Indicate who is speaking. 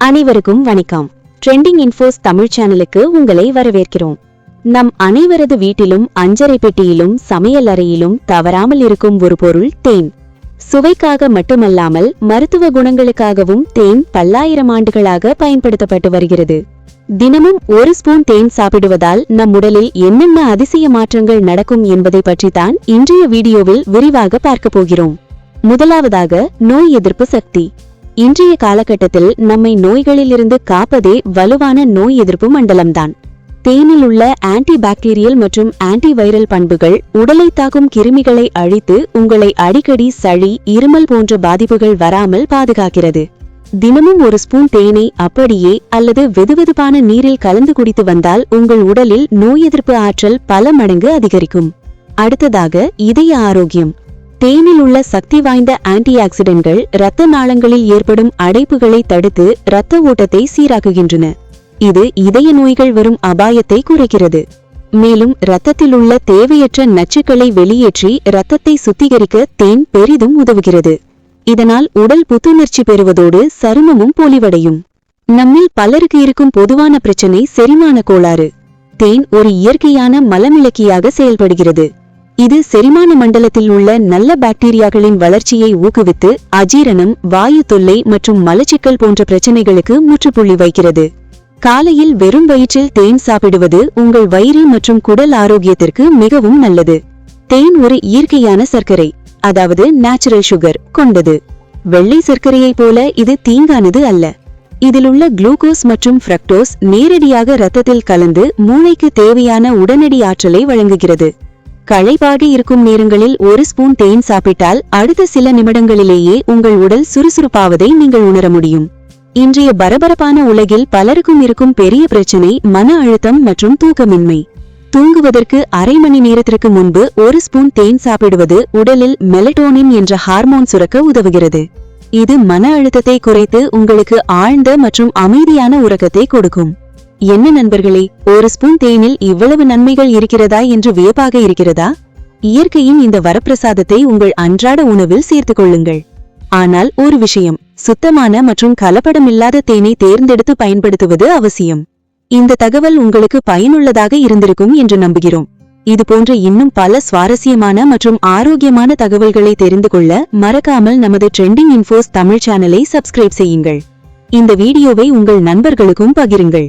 Speaker 1: அனைவருக்கும் வணக்கம். Trending infos Tamil சேனலுக்கு உங்களை வரவேற்கிறோம். நம் அனைவரது வீட்டிலும் அஞ்சரை பெட்டியிலும் சமையல் அறையிலும் தவறாமல் இருக்கும் ஒரு பொருள் தேன். சுவைக்காக மட்டுமல்லாமல் மருத்துவ குணங்களுக்காகவும் தேன் பல்லாயிரம் ஆண்டுகளாக பயன்படுத்தப்பட்டு வருகிறது. தினமும் ஒரு ஸ்பூன் தேன் சாப்பிடுவதால் நம் உடலில் என்னென்ன அதிசய மாற்றங்கள் நடக்கும் என்பதை பற்றித்தான் இன்றைய வீடியோவில் விரிவாக பார்க்க போகிறோம். முதலாவதாக நோய் எதிர்ப்பு சக்தி. இன்றைய காலகட்டத்தில் நம்மை நோய்களிலிருந்து காப்பதே வலுவான நோய் எதிர்ப்பு மண்டலம்தான். தேனில் உள்ள ஆன்டி பாக்டீரியல் மற்றும் ஆன்டி வைரல் பண்புகள் உடலை தாக்கும் கிருமிகளை அழித்து உங்களை அடிக்கடி சளி இருமல் போன்ற பாதிப்புகள் வராமல் பாதுகாக்கிறது. தினமும் ஒரு ஸ்பூன் தேனை அப்படியே அல்லது வெதுவெதுப்பான நீரில் கலந்து குடித்து வந்தால் உங்கள் உடலில் நோய் எதிர்ப்பு ஆற்றல் பல மடங்கு அதிகரிக்கும். அடுத்ததாக இதய ஆரோக்கியம். தேனில் உள்ள சக்தி வாய்ந்த ஆன்டி ஆக்சிடென்ட்கள் இரத்த நாளங்களில் ஏற்படும் அடைப்புகளை தடுத்து இரத்த ஓட்டத்தை சீராக்குகின்றன. இது இதய நோய்கள் வரும் அபாயத்தை குறைக்கிறது. மேலும் இரத்தத்தில் உள்ள தேவையற்ற நச்சுக்களை வெளியேற்றி இரத்தத்தை சுத்திகரிக்க தேன் பெரிதும் உதவுகிறது. இதனால் உடல் புத்துணர்ச்சி பெறுவதோடு சருமமும் பொலிவடையும். நம்மில் பலருக்கு இருக்கும் பொதுவான பிரச்சனை செரிமான கோளாறு. தேன் ஒரு இயற்கையான மலமிளக்கியாக செயல்படுகிறது. இது செரிமான மண்டலத்தில் உள்ள நல்ல பாக்டீரியாக்களின் வளர்ச்சியை ஊக்குவித்து அஜீரணம் வாயு தொல்லை மற்றும் மலச்சிக்கல் போன்ற பிரச்சனைகளுக்கு முற்றுப்புள்ளி வைக்கிறது. காலையில் வெறும் வயிற்றில் தேன் சாப்பிடுவது உங்கள் வயிறு மற்றும் குடல் ஆரோக்கியத்திற்கு மிகவும் நல்லது. தேன் ஒரு இயற்கையான சர்க்கரை அதாவது நேச்சுரல் சுகர் கொண்டது. வெள்ளை சர்க்கரையைப் போல இது தீங்கானது அல்ல. இதில் உள்ள குளுக்கோஸ் மற்றும் ஃப்ரக்டோஸ் நேரடியாக இரத்தத்தில் கலந்து மூளைக்கு தேவையான உடனடி ஆற்றலை வழங்குகிறது. களைப்பாக இருக்கும் நேரங்களில் ஒரு ஸ்பூன் தேன் சாப்பிட்டால் அடுத்த சில நிமிடங்களிலேயே உங்கள் உடல் சுறுசுறுப்பாவதை நீங்கள் உணர முடியும். இன்றைய பரபரப்பான உலகில் பலருக்கும் இருக்கும் பெரிய பிரச்சனை மன அழுத்தம் மற்றும் தூக்கமின்மை. தூங்குவதற்கு அரை மணி நேரத்திற்கு முன்பு ஒரு ஸ்பூன் தேன் சாப்பிடுவது உடலில் மெலட்டோனின் என்ற ஹார்மோன் சுரக்க உதவுகிறது. இது மன அழுத்தத்தை குறைத்து உங்களுக்கு ஆழ்ந்த மற்றும் அமைதியான உறக்கத்தை கொடுக்கும். என்ன நண்பர்களே ஒரு ஸ்பூன் தேனில் இவ்வளவு நன்மைகள் இருக்கிறதா என்று வியப்பாக இருக்கிறதா? இயற்கையின் இந்த வரப்பிரசாதத்தை உங்கள் அன்றாட உணவில் சேர்த்துக் கொள்ளுங்கள். ஆனால் ஒரு விஷயம் சுத்தமான மற்றும் கலப்படமில்லாத தேனை தேர்ந்தெடுத்து பயன்படுத்துவது அவசியம். இந்த தகவல் உங்களுக்கு பயனுள்ளதாக இருந்திருக்கும் என்று நம்புகிறோம். இது போன்ற இன்னும் பல சுவாரஸ்யமான மற்றும் ஆரோக்கியமான தகவல்களை தெரிந்து கொள்ள மறக்காமல் நமது ட்ரெண்டிங் இன்ஃபோஸ் தமிழ் சேனலை சப்ஸ்கிரைப் செய்யுங்கள். இந்த வீடியோவை உங்கள் நண்பர்களுக்கும் பகிருங்கள்.